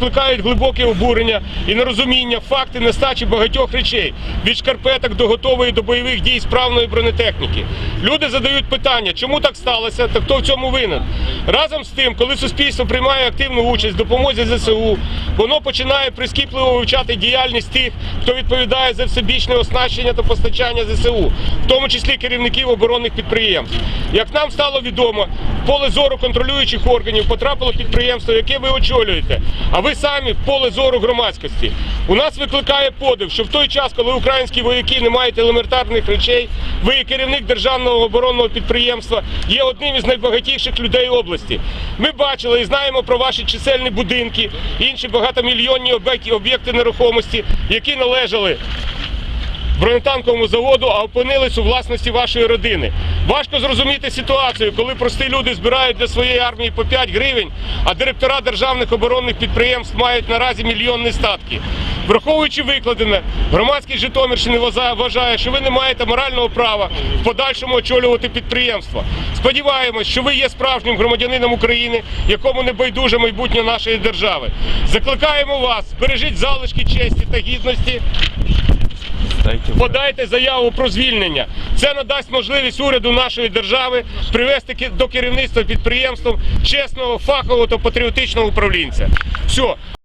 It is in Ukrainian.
Викликають глибоке обурення і нерозуміння факти нестачі багатьох речей від шкарпеток до готової до бойових дій справної бронетехніки. Люди задають питання, чому так сталося та хто в цьому винен. Разом з тим, коли суспільство приймає активну участь в допомозі ЗСУ, воно починає прискіпливо вивчати діяльність тих, хто відповідає за всебічне оснащення та постачання ЗСУ, в тому числі керівників оборонних підприємств. Як нам стало відомо, в поле зору контролюючих органів потрапило підприємство, яке ви очолюєте, а ви самі в поле зору громадськості. У нас викликає подив, що в той час, коли українські вояки не мають елементарних речей, ви, керівник державного оборонного підприємства, є одним із найбагатіших людей області. Ми бачили і знаємо про ваші чисельні будинки, інші багатомільйонні об'єкти нерухомості, які належали бронетанковому заводу, а опинились у власності вашої родини. Важко зрозуміти ситуацію, коли прості люди збирають для своєї армії по 5 гривень, а директора державних оборонних підприємств мають наразі мільйонні статки. Враховуючи викладене, громадський Житомирщини вважає- що ви не маєте морального права в подальшому очолювати підприємства. Сподіваємось, що ви є справжнім громадянином України, якому не байдуже майбутнє нашої держави. Закликаємо вас, бережіть залишки честі та гідності подайте заяву про звільнення. Це надасть можливість уряду нашої держави привести до керівництва підприємством чесного, фахового та патріотичного управлінця. Все.